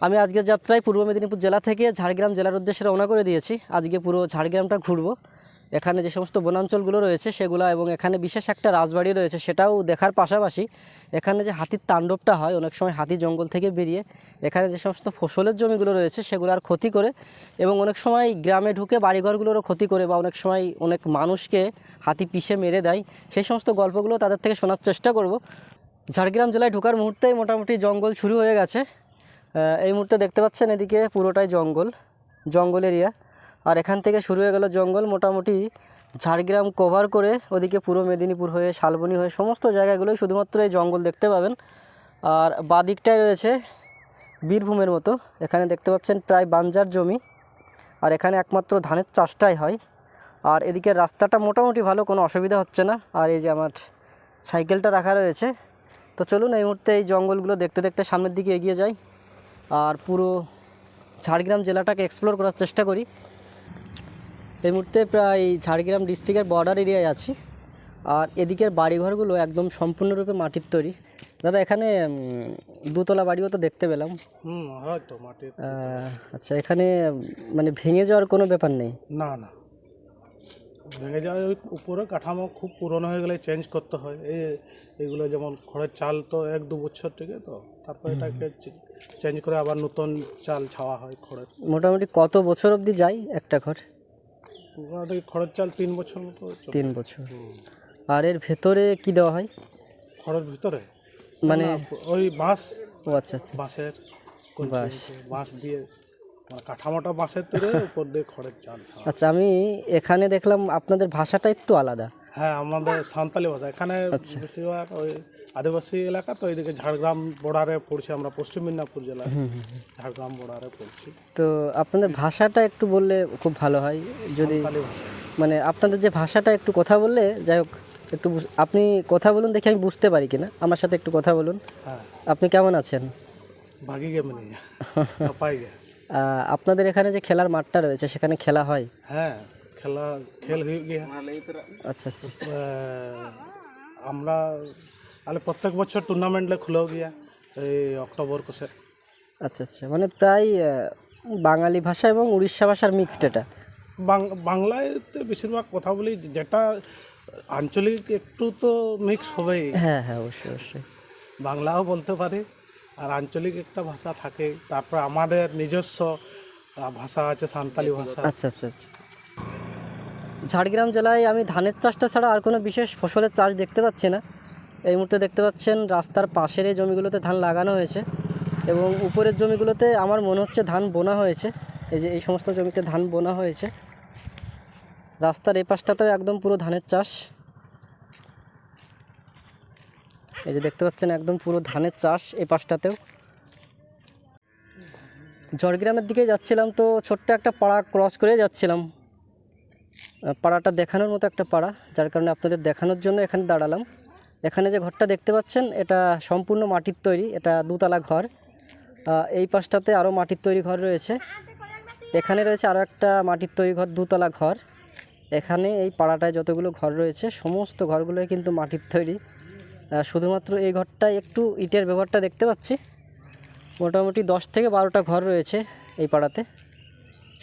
আমি আজকের যাত্রায় পূর্ব মেদিনীপুর জেলা থেকে ঝাড়গ্রাম জেলার উদ্দেশ্যে রওনা করে দিয়েছি। আজকে পুরো ঝাড়গ্রামটা ঘুরব। এখানে যে সমস্ত বনাঞ্চলগুলো রয়েছে সেগুলো এবং এখানে বিশেষ একটা রাজবাড়ি রয়েছে সেটাও দেখার পাশাপাশি এখানে যে হাতির তাণ্ডবটা হয়, অনেক সময় হাতি জঙ্গল থেকে বেরিয়ে এখানে যে সমস্ত ফসলের জমিগুলো রয়েছে সেগুলোর ক্ষতি করে এবং অনেক সময় গ্রামে ঢুকে বাড়িঘরগুলোরও ক্ষতি করে বা অনেক সময় অনেক মানুষকে হাতি পিষে মেরে দেয়। সেই সমস্ত গল্পগুলো তাদের থেকে শোনার চেষ্টা করব। ঝাড়গ্রাম জেলায় ঢোকার মুহূর্তেই মোটামুটি জঙ্গল শুরু হয়ে গেছে। এই মুহূর্তে দেখতে পাচ্ছেন এদিকে পুরোটাই জঙ্গল জঙ্গল এরিয়া আর এখান থেকে শুরু হয়ে গেল জঙ্গল, মোটামুটি ঝাড়গ্রাম কভার করে ওদিকে পুরো মেদিনীপুর হয়ে, শালবনি হয়ে, সমস্ত জায়গাগুলোই শুধুমাত্র এই জঙ্গল দেখতে পাবেন। আর বাদিকটায় রয়েছে বীরভূমের মতো, এখানে দেখতে পাচ্ছেন প্রায় বাঞ্জার জমি। আর এখানে একমাত্র ধানের চাষটাই হয়। আর এদিকে রাস্তাটা মোটামুটি ভালো, কোনো অসুবিধা হচ্ছে না। আর এই যে আমার সাইকেলটা রাখা রয়েছে। তো চলুন এই মুহূর্তে এই জঙ্গলগুলো দেখতে দেখতে সামনের দিকে এগিয়ে যাই। আর পুরো ঝাড়গ্রাম জেলাটাকে এক্সপ্লোর করার চেষ্টা করি। এই মুহূর্তে প্রায় ঝাড়গ্রাম ডিস্ট্রিক্টের বর্ডার এরিয়ায় আছি। আর এদিকের বাড়িঘরগুলো একদম সম্পূর্ণরূপে মাটির তৈরি। দাদা এখানে দুতলা বাড়িও তো দেখতে পেলাম। হয়তো আচ্ছা এখানে মানে ভেঙে যাওয়ার কোনো ব্যাপার নেই? না না। ভেঙে যায় ওই উপরে কাঠামো খুব পুরনো হয়ে গেলে চেঞ্জ করতে হয়। এই এগুলো যেমন খড়ের চাল তো এক দু বছর থেকে তো তারপর এটাকে চেঞ্জ করে আবার নতুন চাল ছাওয়া হয় খড়ের। মোটামুটি কত বছর অবধি যায় একটা ঘর মোটামুটি খড়ের চাল তিন বছর মতো তিন বছর। আর এর ভেতরে কি দেওয়া হয়? খড়ের ভিতরে? মানে ওই বাঁশ। ও আচ্ছা আচ্ছা। বাঁশের কঞ্চি বাঁশ। বাঁশ দিয়ে মানে কাঠামোটা বাঁশের তৈরি উপর দিয়ে খড়ের চাল আচ্ছা আমি এখানে দেখলাম আপনাদের ভাষাটা একটু আলাদা। হ্যাঁ আমাদের সাঁওতালি ভাষা। এখানে আচ্ছা। বেশিরভাগ ওই আদিবাসী এলাকা তো এইদিকে ঝাড়গ্রাম বর্ডারে পড়ছি আমরা পশ্চিম মেদিনীপুর জেলায়। ঝাড়গ্রাম বর্ডারে পড়ছি। তো আপনাদের ভাষাটা একটু বললে খুব ভালো হয় যদি মানে আপনাদের যে ভাষাটা একটু কথা বললে যাই হোক একটু আপনি কথা বলুন দেখি আমি বুঝতে পারি কিনা আমার সাথে একটু কথা বলুন। হ্যাঁ। আপনি কেমন আছেন? ভাগি গে মানে পাই গে। আপনাদের এখানে যে খেলার মাঠটা রয়েছে সেখানে খেলা হয়? হ্যাঁ খেলা খেল হয়ে গিয়া আচ্ছা আচ্ছা আচ্ছা। আমরা আলে প্রত্যেক বছর টুর্নামেন্ট লে খুলেও গিয়া এই অক্টোবর কোসে আচ্ছা আচ্ছা। মানে প্রায় বাঙালি ভাষা এবং উড়িষ্যা ভাষার মিক্সড এটা? বাংলায় তো বেশিরভাগ কথা বলি যেটা আঞ্চলিক একটু তো মিক্স হবেই। হ্যাঁ হ্যাঁ অবশ্যই অবশ্যই। বাংলাও বলতে পারি। আর আঞ্চলিক একটা ভাষা থাকে, তারপর আমাদের নিজস্ব ভাষা আছে, সাঁওতালি ভাষা। আচ্ছা আচ্ছা আচ্ছা। ঝাড়গ্রাম জেলায় আমি ধানের চাষটা ছাড়া আর কোনো বিশেষ ফসলের চাষ দেখতে পাচ্ছি না। এই মুহূর্তে দেখতে পাচ্ছেন রাস্তার পাশের এই জমিগুলোতে ধান লাগানো হয়েছে এবং উপরের জমিগুলোতে আমার মনে হচ্ছে ধান বোনা হয়েছে। এই যে এই সমস্ত জমিতে ধান বোনা হয়েছে। রাস্তার এই পাশটাতেও একদম পুরো ধানের চাষ। এই যে দেখতে পাচ্ছেন একদম পুরো ধানের চাষ এই পাশটাতেও। ঝড়গ্রামের দিকে যাচ্ছিলাম তো ছোট্ট একটা পাড়া ক্রস করে যাচ্ছিলাম। পাড়াটা দেখানোর মতো একটা পাড়া, যার কারণে আপনাদের দেখানোর জন্য এখানে দাঁড়ালাম। এখানে যে ঘরটা দেখতে পাচ্ছেন, এটা সম্পূর্ণ মাটির তৈরি, এটা দুতলা ঘর। এই পাশটাতে আরও মাটির তৈরি ঘর রয়েছে। এখানে রয়েছে আরও একটা মাটির তৈরি ঘর, দুতলা ঘর। এখানে এই পাড়াটায় যতগুলো ঘর রয়েছে, সমস্ত ঘরগুলোই কিন্তু মাটির তৈরি। শুধুমাত্র এই ঘরটায় একটু ইটের ব্যবহারটা দেখতে পাচ্ছি। মোটামুটি দশ থেকে বারোটা ঘর রয়েছে এই পাড়াতে।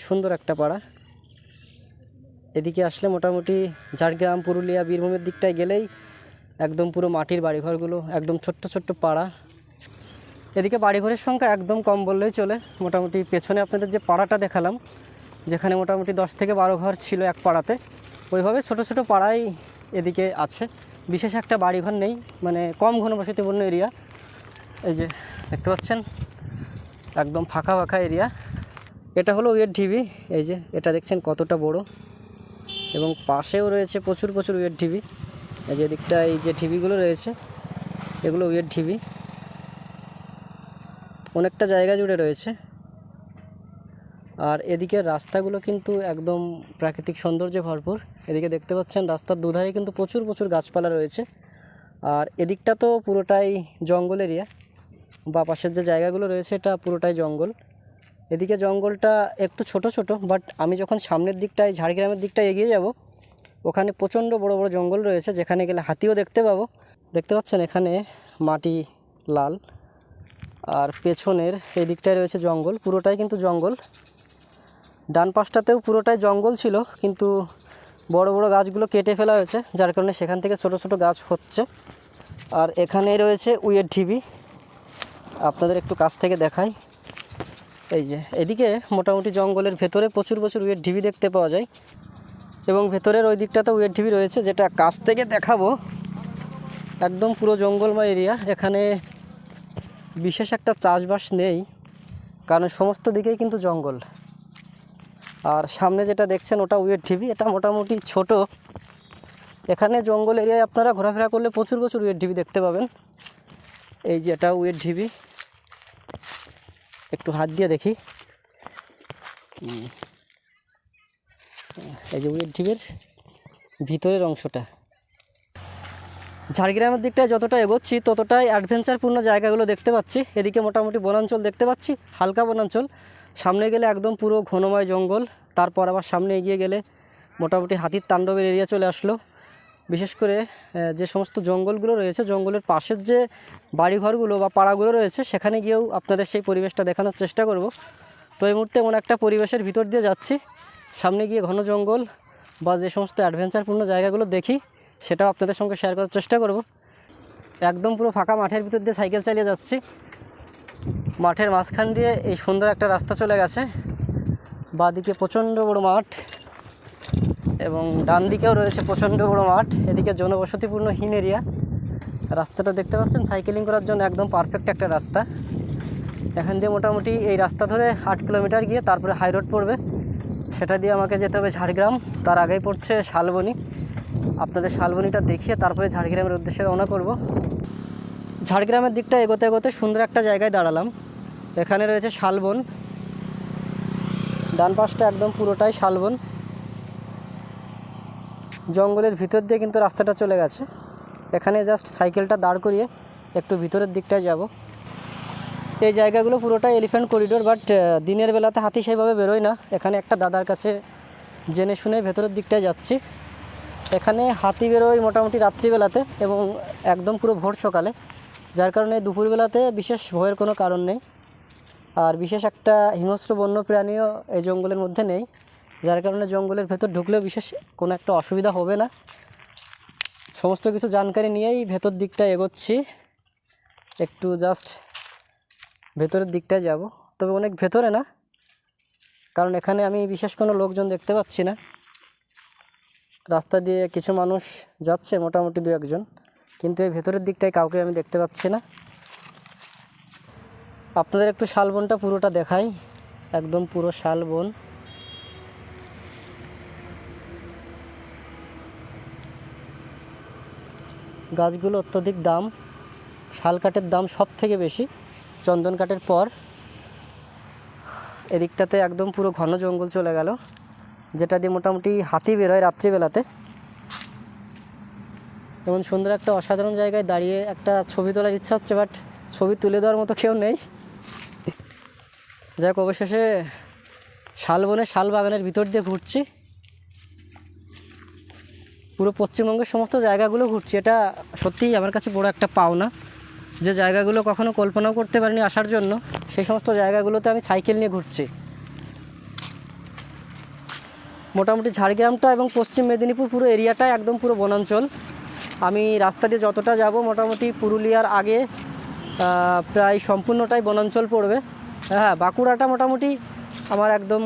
সুন্দর একটা পাড়া। এদিকে আসলে মোটামুটি ঝাড়গ্রাম, পুরুলিয়া, বীরভূমের দিকটায় গেলেই একদম পুরো মাটির বাড়িঘরগুলো, একদম ছোট্ট ছোট্ট পাড়া। এদিকে বাড়িঘরের সংখ্যা একদম কম বললেই চলে। মোটামুটি পেছনে আপনাদের যে পাড়াটা দেখালাম, যেখানে মোটামুটি দশ থেকে বারো ঘর ছিল এক পাড়াতে, ওইভাবে ছোট ছোট পাড়াই এদিকে আছে। বিশেষ একটা বাড়িঘর নেই মানে কম ঘনবসতিপূর্ণ এরিয়া এই যে দেখতে পাচ্ছেন, একদম ফাঁকা ফাঁকা এরিয়া এটা হলো উইয়ের ঢিবি এই যে এটা দেখছেন কতটা বড়। এবং পাশেও রয়েছে প্রচুর প্রচুর ওয়েট ঢিবি এই যে দিকটা এই যে ঢিবিগুলো রয়েছে, এগুলো উইয়ের ঢিবি অনেকটা জায়গা জুড়ে রয়েছে। আর এদিকের রাস্তাগুলো কিন্তু একদম প্রাকৃতিক সৌন্দর্যে ভরপুর। এদিকে দেখতে পাচ্ছেন রাস্তার দুধারে কিন্তু প্রচুর প্রচুর গাছপালা রয়েছে। আর এদিকটা তো পুরোটাই জঙ্গল এরিয়া। বা পাশের যে জায়গাগুলো রয়েছে, এটা পুরোটাই জঙ্গল। এদিকে জঙ্গলটা একটু ছোট ছোট বাট আমি যখন সামনের দিকটায়, ঝাড়গ্রামের দিকটায় এগিয়ে যাব, ওখানে প্রচণ্ড বড় বড় জঙ্গল রয়েছে। যেখানে গেলে হাতিও দেখতে পাবো। দেখতে পাচ্ছেন এখানে মাটি লাল। আর পেছনের এই দিকটায় রয়েছে জঙ্গল। পুরোটাই কিন্তু জঙ্গল। ডান পাশটাতেও পুরোটাই জঙ্গল ছিল, কিন্তু বড় বড় গাছগুলো কেটে ফেলা হয়েছে, যার কারণে সেখান থেকে ছোট ছোট গাছ হচ্ছে। আর এখানে রয়েছে উইয়ের ঢিবি। আপনাদের একটু কাছ থেকে দেখাই। এই যে, এদিকে মোটামুটি জঙ্গলের ভেতরে প্রচুর প্রচুর উইয়ের ঢিবি দেখতে পাওয়া যায়। এবং ভেতরের ওই দিকটাতে উইয়ের ঢিবি রয়েছে, যেটা কাছ থেকে দেখাবো। একদম পুরো জঙ্গলময় এরিয়া। এখানে বিশেষ একটা চাষবাস নেই, কারণ সমস্ত দিকেই কিন্তু জঙ্গল। আর সামনে যেটা দেখছেন ওটা ওয়েট ঢিবি, এটা মোটামুটি ছোট। এখানে জঙ্গল এরিয়ায় আপনারা ঘোরাফেরা করলে প্রচুর প্রচুর ওয়েট ঢিবি দেখতে পাবেন। এই যে এটা ওয়েট ঢিবি। একটু হাত দিয়ে দেখি। এই যে ওয়েট ঢিবির ভিতরের অংশটা। ঝাড়গ্রামের দিকটায় যতটা এগোচ্ছি, ততটাই অ্যাডভেঞ্চারপূর্ণ জায়গাগুলো দেখতে পাচ্ছি। এদিকে মোটামুটি বনাঞ্চল দেখতে পাচ্ছি, হালকা বনাঞ্চল। সামনে গেলে একদম পুরো ঘনময় জঙ্গল, তারপর আবার সামনে এগিয়ে গেলে মোটামুটি হাতির তাণ্ডবের এরিয়া চলে আসলো। বিশেষ করে যে সমস্ত জঙ্গলগুলো রয়েছে, জঙ্গলের পাশের যে বাড়িঘরগুলো বা পাড়াগুলো রয়েছে, সেখানে গিয়েও আপনাদের সেই পরিবেশটা দেখানোর চেষ্টা করব। তো এই মুহূর্তে এমন একটা পরিবেশের ভিতর দিয়ে যাচ্ছি। সামনে গিয়ে ঘন জঙ্গল বা যে সমস্ত অ্যাডভেঞ্চারপূর্ণ জায়গাগুলো দেখি সেটাও আপনাদের সঙ্গে শেয়ার করার চেষ্টা করব। একদম পুরো ফাঁকা মাঠের ভিতর দিয়ে সাইকেল চালিয়ে যাচ্ছি। মাঠের মাঝখান দিয়ে এই সুন্দর একটা রাস্তা চলে গেছে। বাঁদিকে প্রচণ্ড বড় মাঠ এবং ডান দিকেও রয়েছে প্রচণ্ড বড় মাঠ। এদিকে জনবসতিপূর্ণ হিন এরিয়া রাস্তাটা দেখতে পাচ্ছেন? সাইকেলিং করার জন্য একদম পারফেক্ট একটা রাস্তা। এখান দিয়ে মোটামুটি এই রাস্তা ধরে আট কিলোমিটার গিয়ে তারপরে হাই রোড পড়বে। সেটা দিয়ে আমাকে যেতে হবে ঝাড়গ্রাম। তার আগেই পড়ছে শালবনি। আপনাদের শালবনিটা দেখিয়ে তারপরে ঝাড়গ্রামের উদ্দেশ্যে রওনা করব। ঝাড়গ্রামের দিকটা এগোতে এগোতে সুন্দর একটা জায়গায় দাঁড়ালাম। এখানে রয়েছে শালবন। ডান পাশটা একদম পুরোটাই শালবন। জঙ্গলের ভিতর দিয়ে কিন্তু রাস্তাটা চলে গেছে। এখানে জাস্ট সাইকেলটা দাঁড় করিয়ে একটু ভিতরের দিকটায় যাব। এই জায়গাগুলো পুরোটাই এলিফ্যান্ট করিডোর বাট দিনের বেলাতে হাতি সেভাবে বেরোয় না। এখানে একটা দাদার কাছে জেনে শুনে ভেতরের দিকটায় যাচ্ছি। এখানে হাতি বেরোয় মোটামুটি রাত্রিবেলাতে এবং একদম পুরো ভোর সকালে, যার কারণে দুপুরবেলাতে বিশেষ ভয়ের কোনো কারণ নেই। আর বিশেষ একটা হিংস্র বন্য প্রাণীও এই জঙ্গলের মধ্যে নেই, যার কারণে জঙ্গলের ভেতর ঢুকলেও বিশেষ কোনো একটা অসুবিধা হবে না। সমস্ত কিছু জানকারি নিয়েই ভেতর দিকটা এগোচ্ছি। একটু জাস্ট ভেতরের দিকটায় যাব। তবে অনেক ভেতরে না, কারণ এখানে আমি বিশেষ কোনো লোকজন দেখতে পাচ্ছি না। রাস্তা দিয়ে কিছু মানুষ যাচ্ছে মোটামুটি দু একজন। কিন্তু এই ভেতরের দিকটায় কাউকে আমি দেখতে পাচ্ছি না। আপনাদের একটু শালবনটা পুরোটা দেখাই। একদম পুরো শালবন গাছগুলো অত্যধিক দাম। শাল কাঠের দাম সব থেকে বেশি। চন্দন কাঠের পর। এদিকটাতে একদম পুরো ঘন জঙ্গল চলে গেল। যেটা দিয়ে মোটামুটি হাতি বের বেরোয় রাত্রিবেলাতে। এমন সুন্দর একটা অসাধারণ জায়গায় দাঁড়িয়ে একটা ছবি তোলার ইচ্ছা হচ্ছে বাট ছবি তুলে দেওয়ার মতো কেউ নেই। যাক অবশেষে শালবনে শাল বাগানের ভিতর দিয়ে ঘুরছি। পুরো পশ্চিমবঙ্গের সমস্ত জায়গাগুলো ঘুরছি। এটা সত্যিই আমার কাছে বড় একটা পাওনা। যে জায়গাগুলো কখনো কল্পনাও করতে পারিনি আসার জন্য, সেই সমস্ত জায়গাগুলোতে আমি সাইকেল নিয়ে ঘুরছি। মোটামুটি ঝাড়গ্রামটা এবং পশ্চিম মেদিনীপুর পুরো এরিয়াটা একদম পুরো বনাঞ্চল। আমি রাস্তা দিয়ে যতটা যাব মোটামুটি পুরুলিয়ার আগে প্রায় সম্পূর্ণটাই বনাঞ্চল পড়বে। হ্যাঁ বাঁকুড়াটা মোটামুটি আমার একদম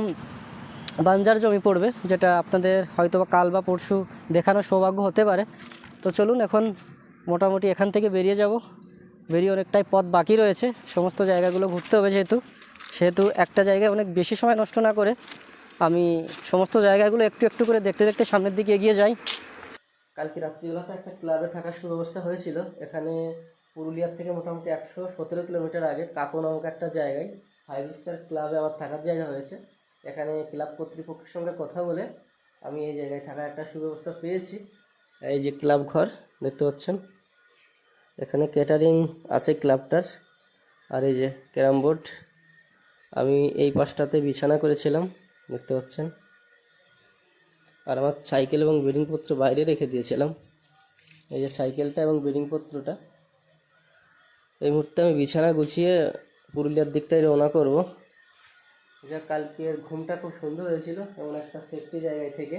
বাঞ্জার জমি পড়বে, যেটা আপনাদের হয়তো কাল বা পরশু দেখানোর সৌভাগ্য হতে পারে। তো চলুন এখন মোটামুটি এখান থেকে বেরিয়ে যাব। বেরিয়ে অনেকটাই পথ বাকি রয়েছে, সমস্ত জায়গাগুলো ঘুরতে হবে যেহেতু। সেহেতু একটা জায়গায় অনেক বেশি সময় নষ্ট না করে আমি সমস্ত জায়গাগুলো একটু একটু করে দেখতে দেখতে সামনের দিকে এগিয়ে যাই। কালকে রাত্রিবেলাতে একটা ক্লাবে থাকার সুব্যবস্থা হয়েছিল। এখানে পুরুলিয়ার থেকে মোটামুটি একশো সতেরো কিলোমিটার আগে কাকো নামক একটা জায়গায় ফাইভ স্টার ক্লাবে আমার থাকার জায়গা হয়েছে। এখানে ক্লাব কর্তৃপক্ষের সঙ্গে কথা বলে আমি এই জায়গায় থাকার একটা সুব্যবস্থা পেয়েছি। এই যে ক্লাব ঘর, দেখতে পাচ্ছেন? এখানে ক্যাটারিং আছে ক্লাবটার। আর এই যে ক্যারাম বোর্ড। আমি এই পাশটাতে বিছানা করেছিলাম। দেখতে পাচ্ছেন? আর আমার সাইকেল এবং বেডিংপত্র বাইরে রেখে দিয়েছিলাম। এই যে সাইকেলটা এবং বেডিংপত্রটা এই মুহূর্তে আমি বিছানা গুছিয়ে পুরুলিয়ার দিকটাই রওনা করব। যা কালকের ঘুমটা খুব সুন্দর হয়েছিল, এমন একটা সেফটি জায়গায় থেকে।